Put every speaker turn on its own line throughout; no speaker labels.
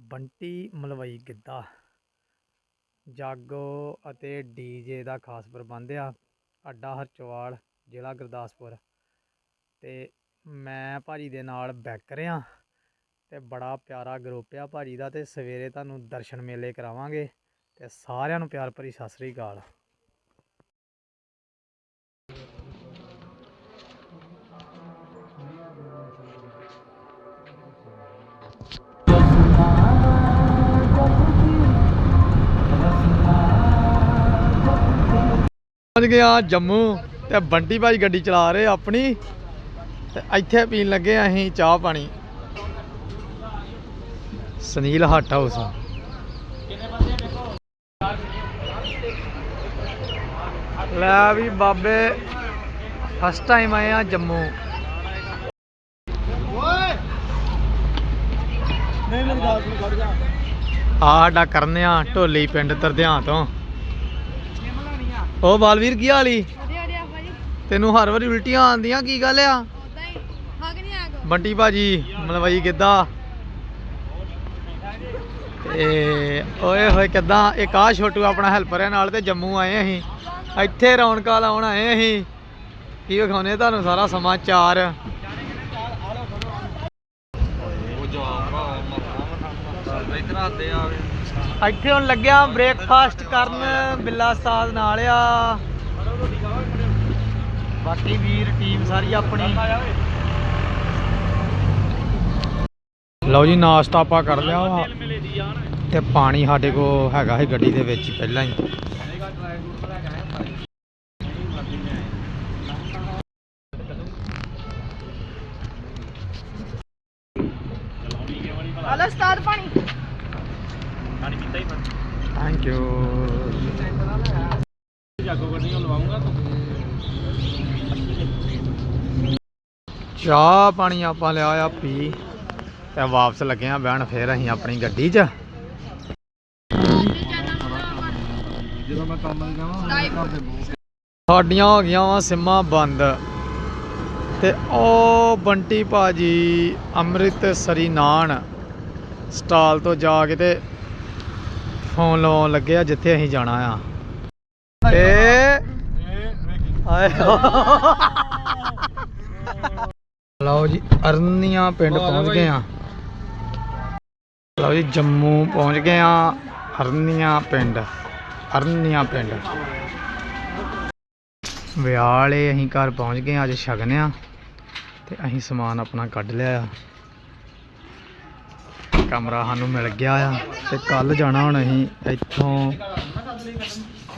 ਬੰਟੀ ਮਲਵਈ ਗਿੱਧਾ। ਜਾਗੋ ਅਤੇ ਡੀਜੇ ਦਾ ਖਾਸ ਪ੍ਰਬੰਧ ਆ, ਅੱਡਾ ਹਰਚਵਾਲ, ਜ਼ਿਲ੍ਹਾ ਗੁਰਦਾਸਪੁਰ। ਅਤੇ ਮੈਂ ਭਾਜੀ ਦੇ ਨਾਲ ਬੈਕ ਆ ਅਤੇ ਬੜਾ ਪਿਆਰਾ ਗਰੁੱਪ ਆ ਭਾਜੀ ਦਾ ਅਤੇ ਸਵੇਰੇ ਤੁਹਾਨੂੰ ਦਰਸ਼ਨ ਮੇਲੇ ਕਰਾਵਾਂਗੇ ਅਤੇ ਸਾਰਿਆਂ ਨੂੰ ਪਿਆਰ ਭਰੀ ਸਤਿ ਸ੍ਰੀ ਅਕਾਲ। ਪਹੁੰਚ ਗਿਆ ਜੰਮੂ ਤੇ ਬੰਟੀ ਭਾਈ ਗੱਡੀ ਚਲਾ ਰਹੇ ਆਪਣੀ ਤੇ ਇੱਥੇ ਪੀਣ ਲੱਗੇ ਆ ਅਸੀਂ ਚਾਹ ਪਾਣੀ। ਸੁਨੀਲ ਹੱਟ ਹਾਊਸ ਲੈ ਵੀ ਬਾਬੇ ਫਸਟ ਟਾਈਮ ਆਏ ਆ ਜੰਮੂ।
ਨਹੀਂ ਮੇਰੀ ਗੱਲ ਸੁਣ ਜਾ
ਆ ਸਾਡਾ ਕਰਨਿਆ ਢੋਲੀ ਪਿੰਡ ਤਰਧਿਆਂ ਤੋਂ। ਉਹ ਬਾਲਵੀਰ ਕੀ ਹਾਲੀ
ਵਧੀਆ ਵਧੀਆ ਭਾਜੀ
ਤੈਨੂੰ ਹਰ ਵਾਰੀ ਉਲਟੀਆਂ ਆਉਂਦੀਆਂ ਕੀ ਗੱਲ ਆ?
ਉਦਾਂ ਹੀ ਹੱਗ ਨਹੀਂ ਆਗਾ
ਬੰਟੀ ਭਾਜੀ ਮਲਵਈ ਕਿੱਦਾਂ? ਤੇ ਓਏ ਹੋਏ ਕਿੱਦਾਂ? ਇੱਕ ਆ ਛੋਟੂ ਆਪਣਾ ਹੈਲਪਰ ਹੈ ਨਾਲ ਤੇ ਜੰਮੂ ਆਏ ਅਸੀਂ। ਇੱਥੇ ਰੌਣਕਾਂ ਲਾਉਣ ਆਏ ਅਸੀਂ। ਕੀ ਵਿਖਾਉਨੇ ਤੁਹਾਨੂੰ ਸਾਰਾ ਸਮਾਚਾਰ?
ਉਹ ਜਾ ਭਰਾ ਮਰਨਾ ਇਧਰ ਆਦੇ ਆਵੇ
ਇੱਥੇ ਹੁਣ ਲੱਗਿਆ ਬ੍ਰੇਕਫਾਸਟ ਕਰਨ, ਬਿੱਲਾ ਉਸਤਾਦ ਨਾਲ ਆ। ਬਾਕੀ ਵੀਰ, ਟੀਮ ਸਾਰੀ ਆਪਣੀ। ਲਓ ਜੀ, ਨਾਸ਼ਤਾ ਆਪਾਂ ਕਰ ਲਿਆ ਵਾ। ਤੇ ਪਾਣੀ ਸਾਡੇ ਕੋਲ ਹੈਗਾ ਸੀ ਗੱਡੀ ਦੇ ਵਿੱਚ ਪਹਿਲਾਂ ਹੀ
ਹਲੋ ਸਤਾਦ ਪਾਣੀ
ਥੈਂਕ ਯੂ
ਜਾਗੋ ਗੱਡੀ ਨੂੰ ਲਵਾਉਂਗਾ ਤੂੰ
ਚਾਹ ਪਾਣੀ ਆਪਾਂ ਲਿਆ ਆ, ਪੀ। ਤੇ ਵਾਪਸ ਲੱਗੇ ਆ ਬਹਿਣ, ਫੇਰ ਅਸੀਂ ਆਪਣੀ ਗੱਡੀ 'ਚ।
ਜਦੋਂ ਮੈਂ ਕੰਮ ਤੇ ਜਾਵਾਂ
ਸਾਡੀਆਂ ਹੋ ਗਈਆਂ ਵਾ ਸਿੰਮਾਂ ਬੰਦ। ਤੇ ਉਹ ਬੰਟੀ ਭਾਜੀ ਅੰਮ੍ਰਿਤਸਰੀ ਨਾਨ ਸਟਾਲ ਤੋਂ ਜਾ ਕੇ ਤੇ ਫੋਨ ਲਾਉਣ ਲੱਗੇ ਆ, ਜਿੱਥੇ ਅਸੀਂ ਜਾਣਾ ਆ। ਏ ਆਏ ਲਓ ਜੀ ਅਰਨੀਆਂ ਪਿੰਡ ਪਹੁੰਚ ਗਏ ਆ ਲਓ ਜੀ ਜੰਮੂ ਪਹੁੰਚ ਗਏ ਆ ਅਰਨੀਆਂ ਪਿੰਡ ਅਰਨੀਆਂ ਪਿੰਡ। ਵਿਆਹ ਵਾਲੇ ਅਸੀਂ ਘਰ ਪਹੁੰਚ ਗਏ ਅੱਜ ਸ਼ਗਨ ਆ ਤੇ ਅਸੀਂ ਸਮਾਨ ਆਪਣਾ ਕੱਢ ਲਿਆ ਆ। ਕਮਰਾ ਸਾਨੂੰ ਮਿਲ ਗਿਆ ਆ ਤੇ ਕੱਲ ਜਾਣਾ ਹੁਣ ਅਸੀਂ ਇੱਥੋਂ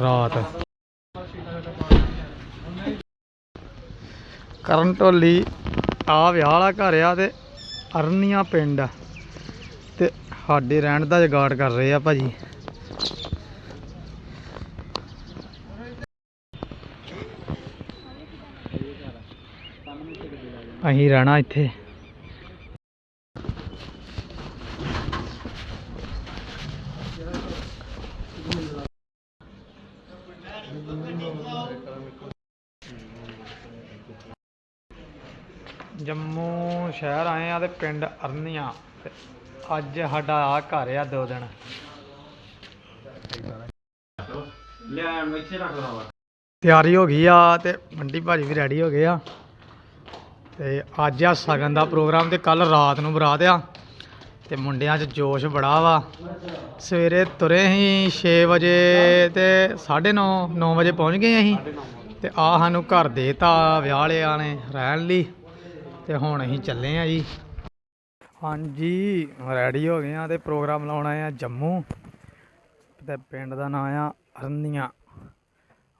ਰਾਤ। ਕਰਨ ਢੋਲੀ ਆ ਵਿਆਹ ਵਾਲਾ ਘਰ ਆ ਤੇ ਅਰਨੀਆਂ ਪਿੰਡ ਆ। ਤੇ ਸਾਡੇ ਰਹਿਣ ਦਾ ਜੁਗਾੜ ਕਰ ਰਹੇ ਆ ਭਾਜੀ। ਅਸੀਂ ਰਹਿਣਾ ਇੱਥੇ। ਜੰਮੂ ਸ਼ਹਿਰ ਆਏ ਆ ਤੇ ਪਿੰਡ ਅਰਨੀਆਂ। ਤੇ ਅੱਜ ਸਾਡਾ ਆ ਘਰ ਆ ਦੋ ਦਿਨ। ਤਿਆਰੀ ਹੋ ਗਈ ਆ ਤੇ ਮੰਡੀ ਭਾਜੀ ਵੀ ਰੈਡੀ ਹੋ ਗਏ ਆ। ਤੇ ਅੱਜ ਆ ਸਗਨ ਦਾ ਪ੍ਰੋਗਰਾਮ ਤੇ ਕੱਲ ਰਾਤ ਨੂੰ ਬਰਾਤ ਆ। ਤੇ ਮੁੰਡਿਆਂ 'ਚ ਜੋਸ਼ ਬੜਾ ਵਾ। ਸਵੇਰੇ ਤੁਰੇ ਅਸੀਂ 6 ਵਜੇ ਤੇ 9:30 9 ਵਜੇ ਪਹੁੰਚ ਗਏ ਅਸੀਂ। ਤੇ ਆ ਸਾਨੂੰ ਘਰ ਦੇਤਾ ਵਿਆਹ ਵਾਲਿਆਂ ਨੇ ਰਹਿਣ ਲਈ। ਤੇ ਹੁਣ ਅਸੀਂ ਚੱਲੇ ਆ ਜੀ। ਹਾਂਜੀ ਰੈਡੀ ਹੋ ਗਏ ਆ ਤੇ ਪ੍ਰੋਗਰਾਮ ਲਾਉਣਾ ਆ ਜੰਮੂ। ਤੇ ਪਿੰਡ ਦਾ ਨਾਮ ਆ ਅਰਨੀਆਂ।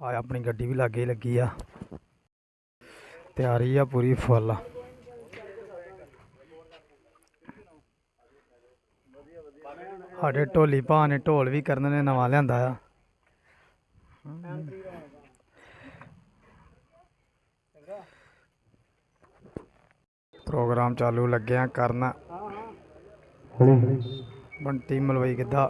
ਆ ਆਪਣੀ ਗੱਡੀ ਵੀ ਲਾਗੇ ਲੱਗੀ ਆ। ਤਿਆਰੀ ਆ ਪੂਰੀ ਫੁੱਲ ਸਾਡੇ ਢੋਲੀ ਭਾ ਨੇ ਢੋਲ ਵੀ ਕਰਨ ਨੇ, ਨਵਾਂ ਲਿਆਂਦਾ ਆ। ਪ੍ਰੋਗਰਾਮ ਚਾਲੂ ਲੱਗਿਆ ਕਰਨ। ਬੰਟੀ ਮਲਵਈ ਕਿੱਦਾਂ?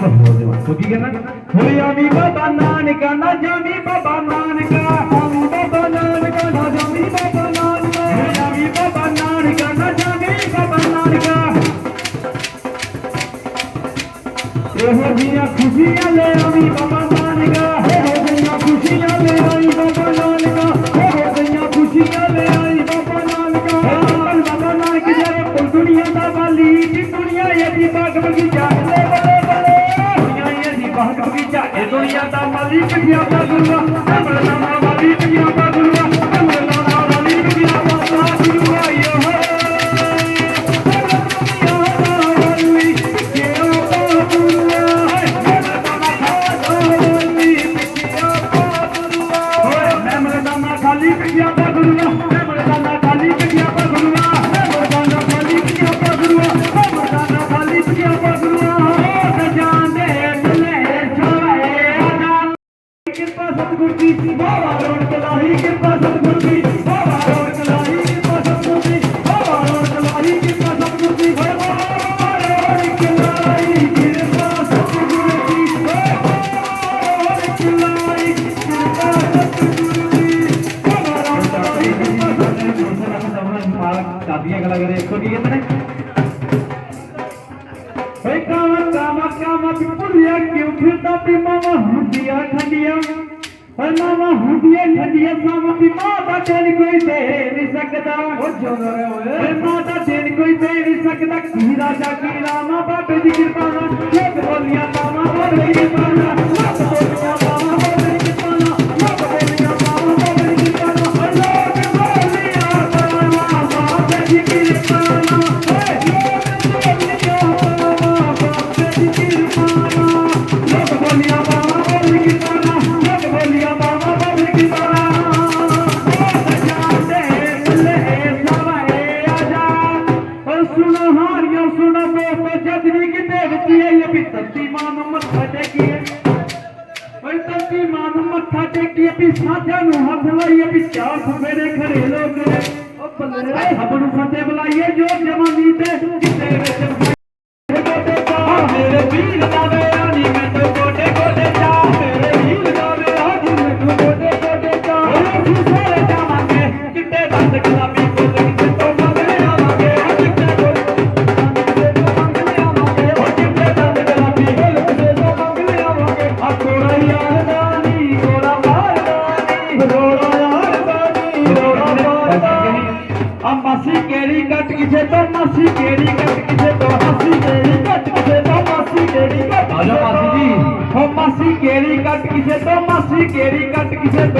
ਕਹੋ ਦੇ ਵਾਸੋ ਨਾਨਕਾ ਨਾ ਜਾਵੀ ਬਾਬਾ ਨਾਨਕਾ ਨਾਨਕਾ ਨਾਨਕਾ ਖੁਸ਼ੀਆਂ ਲੈ ਆਵੀ ਬਾਬਾ ਨਾਨਕਾ। ਇੱਕ ਗਿਆ ਦਾ ਗੁਰੂ ਦਾ ਜਿਉਂਦਾ ਰਹੇ ਹੋਏ? ਮਾਤਾ ਦੇਣ ਕੋਈ ਦੇ ਨਹੀਂ ਸਕਦਾ। ਖੀਰਾ ਜਾ
ਕੇ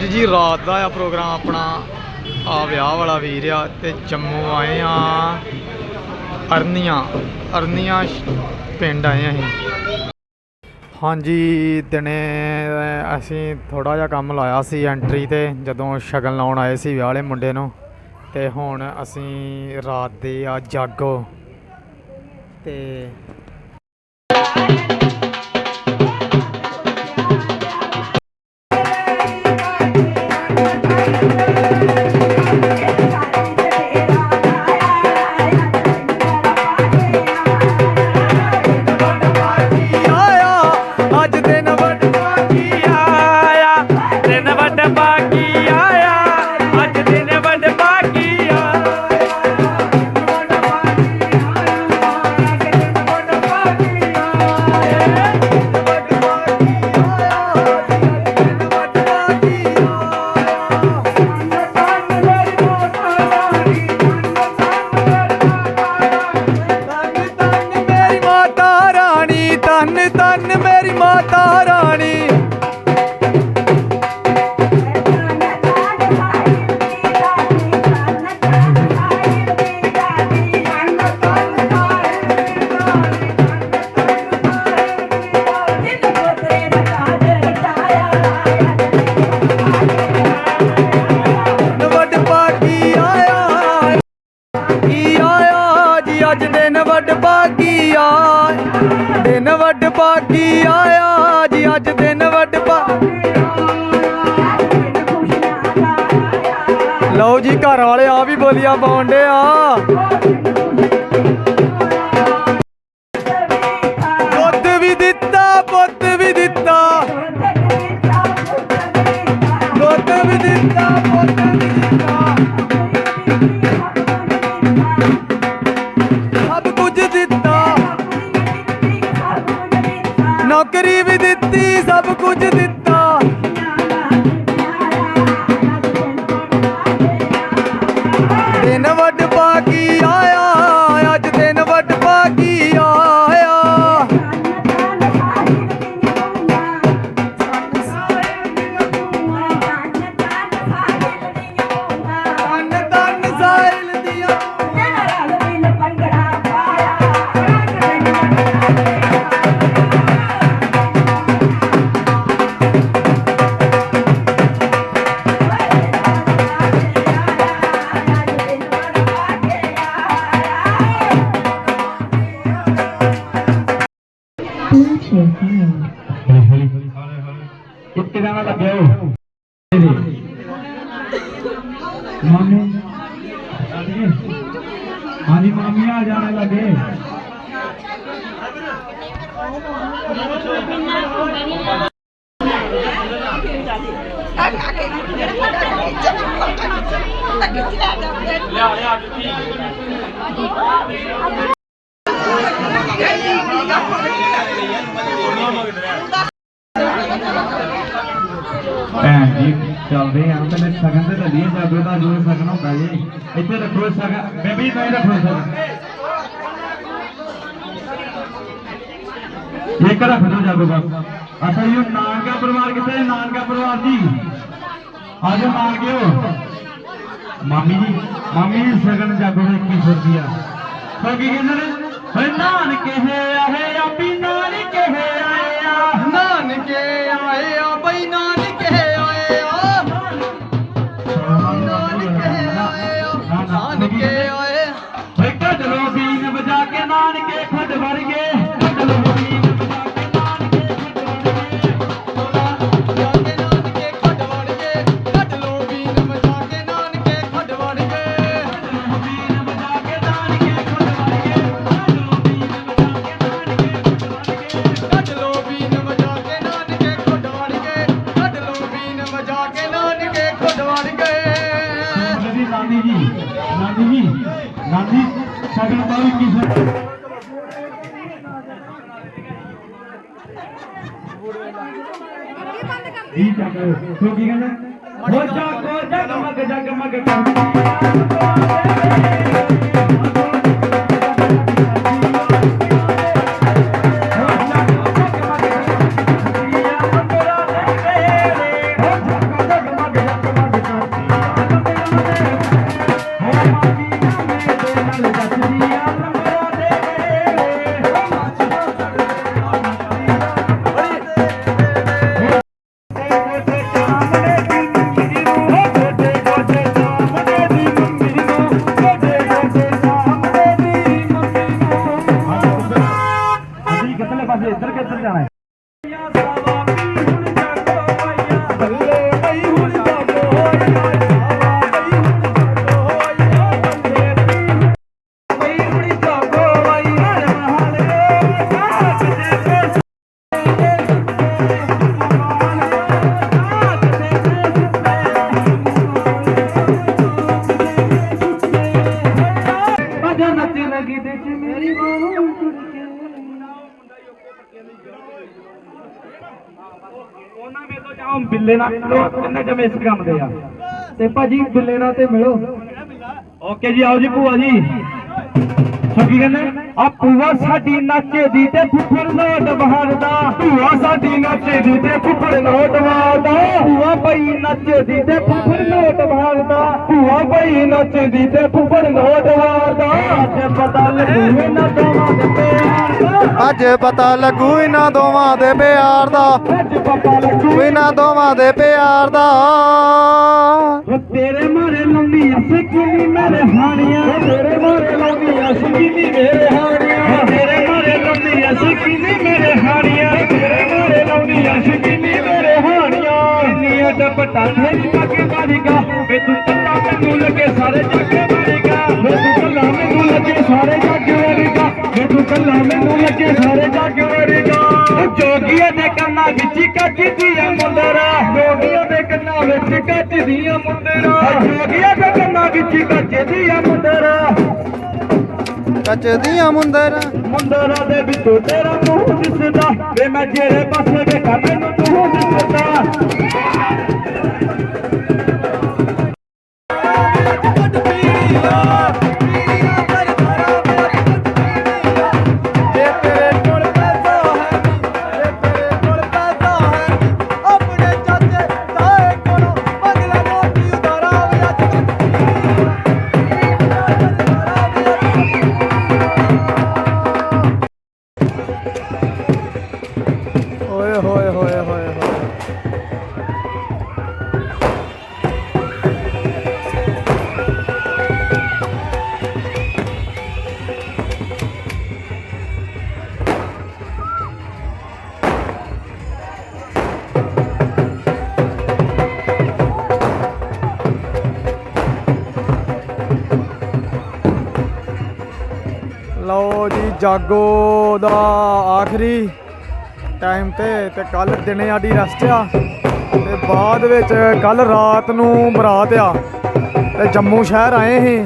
ਅੱਜ
ਜੀ ਰਾਤ ਦਾ ਆ ਪ੍ਰੋਗਰਾਮ ਆਪਣਾ। ਆ ਵਿਆਹ ਵਾਲਾ ਵੀਰ ਆ ਤੇ ਜੰਮੂ ਆਏ ਆ। ਅਰਨੀਆਂ ਅਰਨੀਆਂ ਪਿੰਡ ਆਏ ਆ ਅਸੀਂ। ਹਾਂਜੀ, ਦਿਨੇ ਅਸੀਂ ਥੋੜਾ ਜਿਹਾ ਕੰਮ ਲਾਇਆ ਸੀ ਐਂਟਰੀ ਤੇ, ਜਦੋਂ ਸ਼ਗਨ ਲਾਉਣ ਆਏ ਸੀ ਵਿਆਹ ਵਾਲੇ ਮੁੰਡੇ ਨੂੰ। ਤੇ ਹੁਣ ਅਸੀਂ ਰਾਤ ਦੇ ਆ ਜਾਗੋ। ਤੇ ਜੀ ਘਰ ਵਾਲੇ ਆ ਵੀ ਬੋਲੀਆਂ ਪਾਉਣ ਆ।
ਕਿੱਥੇ ਜਾਣਾ ਲੱਗਿਆ ਹੋ ਮਾਮੀ ਹਾਂਜੀ ਮਾਮੀ ਆ ਜਾਣੇ ਚੱਲਦੇ ਆਂ। ਪਹਿਲੇ ਸਗਨ ਤੇ ਲੱਲੀਏ ਜਾਗੋ ਦਾ ਜੋ ਸਗਨ ਹੁੰਦਾ ਜੀ। ਇੱਥੇ ਰੱਖੋ ਸਗਨ। ਬੇਬੀ ਮੈਂ ਰੱਖੋ ਸਗਨ। ਇੱਕ ਰੱਖ ਦਿਓ ਜਾਗੋ ਬਸ। ਅੱਛਾ ਜੀ ਉਹ ਨਾਨਕਾ ਪਰਿਵਾਰ ਕਿੱਥੇ ਹੈ? ਨਾਨਕਾ ਪਰਿਵਾਰ ਜੀ? ਆਜੋ ਨਾਨਕਿਓ ਮਾਮੀ ਜੀ ਮਾਮੀ ਜੀ, ਸਗਨ ਜਾਗੋ ਦਾ 2100 ਰੁਪਿਆ ਸੋ ਕੀ ਕਹਿੰਦੇ ਨੇ? ਨਾਨਕੇ ਹੈ, ਆਹੇ ਆਪੀ
ਬਿੱਲੇ
ਨਾਲ ਮਿਲੋ ਤਿੰਨੇ ਜਮੇ ਇਸ ਕੰਮ ਦੇ ਆ। ਤੇ ਭਾਜੀ ਬਿੱਲੇ ਨਾਲ ਤੇ ਮਿਲੋ। ਓਕੇ ਜੀ, ਆਓ ਜੀ ਭੂਆ ਜੀ। ਸੋ ਕੀ ਕਹਿੰਦੇ? ਆ ਭੂਆ ਸਾਡੀ ਨੱਚਦੀ ਤੇ ਫੁੱਫੜ ਨੋਟ ਬਹਾਰਦਾ ਭੂਆ ਸਾਡੀ ਨੱਚਦੀ ਤੇ ਫੁੱਫੜ ਨੋਟ ਬਹਾਰਦਾ ਭੂਆ ਪਈ ਨੱਚਦੀ ਤੇ ਫੁੱਫੜ ਨੋਟ ਬਹਾਰਦਾ ਭੂਆ ਪਈ ਨੱਚਦੀ ਤੇ ਫੁੱਫੜ ਨੋਟ ਬਹਾਰਦਾ ਅੱਜ ਪਤਾ ਲੱਗੂ ਇਹਨਾਂ ਦੋਵਾਂ ਦੇ ਪਿਆਰ ਦਾ।
ਅੱਜ ਪਤਾ ਲੱਗੂ ਇਹਨਾਂ ਦੋਵਾਂ ਦੇ ਪਿਆਰ ਦਾ।
ਅੱਜ ਪਤਾ ਲੱਗੂ
ਇਹਨਾਂ ਦੋਵਾਂ ਦੇ ਪਿਆਰ ਦਾ।
ਤੇਰੇ ਮਾਰੇ ਲਾਉਂਦੀ ਅਸਕੀਨੀ ਮੇਰੇ ਹਾਣੀਆਂ। ਤੇਰੇ ਮਾਰੇ ਲਾਉਂਦੀ ਅਸਕੀਨੀ ਮੇਰੇ ਹਾਣੀਆਂ ਮਾਰੇ ਲਾਉਂਦੀ ਅਸਕੀਨੀ ਮੇਰੇ ਹਾਣੀਆਂ ਤੇਰੇ ਮਾਰੇ ਲਾਉਂਦੀ ਅਸਕੀਨੀ ਮੇਰੇ ਹਾਣੀਆਂ ਇੰਨੀਆਂ ਟਪਟਾ ਮੇਰੀ ਪੱਗ ਮਾਰੀਗਾ ਵੇ ਤੂੰ ਪਤਾ ਮੈਨੂੰ ਸਾਰੇ ਜੱਗ ਵਰਗਾ ਵੇ ਤੂੰ ਕੱਲਾ ਮੈਨੂੰ ਲੱਗੇ ਸਾਰੇ ਜੱਗ ਵਰਗਾ ਵੇ ਤੂੰ ਕੱਲਾ ਮੈਨੂੰ ਲੱਗੇ ਸਾਰੇ ਜੱਗ ਵਰਗਾ ਜੋਗੀਆਂ ਦੇ ਕੰਨਾਂ ਵਿੱਚ ਕੱਚ ਦੀਆਂ ਮੁੰਦਰਾ ਜੋਗੀਆਂ ਦੇ ਕੰਨਾਂ ਵਿੱਚ ਕੱਚ ਦੀਆਂ ਮੁੰਦਰਾ ਜੋਗੀਆਂ ਦੇ ਕੰਨਾਂ ਵਿੱਚ ਕੱਚ ਦੀਆਂ ਮੁੰਦਰਾ।
ਕੱਚ ਦੀਆਂ ਮੁੰਦਰਾ
ਦੇ ਵਿੱਚੋਂ ਤੇਰਾ ਮੂੰਹ ਦਿਸਦਾ। ਵੇ ਮੈਂ ਜਿਹੜੇ ਪਾਸੇ ਵੇਖਾਂ, ਮੈਨੂੰ ਤੂੰ ਦਿਸਦਾ।
ਜਾਗੋ ਦਾ ਆਖਰੀ ਟਾਈਮ ਤੇ ਤੇ ਕੱਲ ਦਿਨੇ ਸਾਡੀ ਰਸਤ ਆ। ਤੇ ਬਾਅਦ ਵਿੱਚ ਕੱਲ ਰਾਤ ਨੂੰ ਬਰਾਤ ਆ। ਤੇ ਜੰਮੂ ਸ਼ਹਿਰ ਆਏ ਸੀ।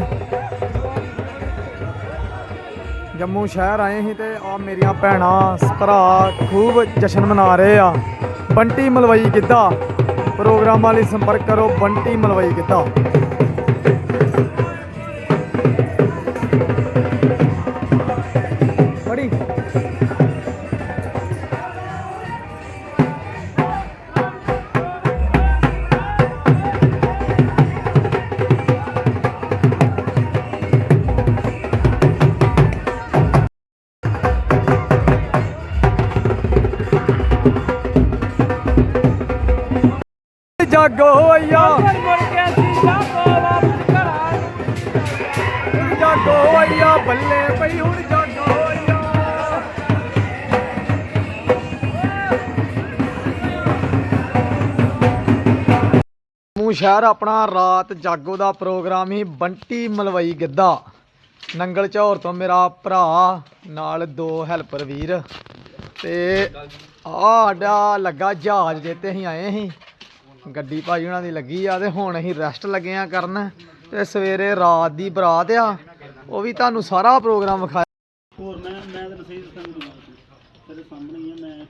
ਜੰਮੂ ਸ਼ਹਿਰ ਆਏ ਸੀ ਤੇ ਆ ਮੇਰੀਆਂ ਭੈਣਾਂ, ਭਰਾ ਖੂਬ ਜਸ਼ਨ ਮਨਾ ਰਹੇ ਆ। ਬੰਟੀ ਮਲਵਈ ਕਿੱਦਾਂ ਪ੍ਰੋਗਰਾਮਾਂ ਲਈ ਸੰਪਰਕ ਕਰੋ, ਬੰਟੀ ਮਲਵਈ ਕਿੱਦਾਂ ਬੱਲੇ ਪਈ ਹੁਣ ਜਾਗੋ ਹੋਈਆ
ਜੰਮੂ ਸ਼ਹਿਰ ਆਪਣਾ, ਰਾਤ ਜਾਗੋ ਦਾ ਪ੍ਰੋਗਰਾਮ ਹੀ ਬੰਟੀ ਮਲਵਈ ਗਿੱਧਾ। ਨੰਗਲ ਝੌਰ ਤੋਂ ਮੇਰਾ ਭਰਾ, ਨਾਲ ਦੋ ਹੈਲਪਰ ਵੀਰ। ਤੇ ਆ ਸਾਡਾ ਲੱਗਾ ਜਹਾਜ਼ ਜੇ ਤੇ ਅਸੀਂ ਆਏ ਸੀ। ਗੱਡੀ ਭਾਜੀ ਉਹਨਾਂ ਦੀ ਲੱਗੀ ਆ ਤੇ ਹੁਣ ਅਸੀਂ ਰੈਸਟ ਲੱਗੇ ਆ ਕਰਨ। ਤੇ ਸਵੇਰੇ ਰਾਤ ਦੀ ਬਰਾਤ ਆ। ਉਹ ਵੀ ਤੁਹਾਨੂੰ ਸਾਰਾ ਪ੍ਰੋਗਰਾਮ ਵਿਖਾਇਆ।
ਹੋਰ ਮੈਂ ਮੈਂ ਤਾਂ ਸਹੀ ਦੱਸਾਂਗਾ ਤੇਰੇ ਸਾਹਮਣੇ ਹੀ ਆ ਮੈਂ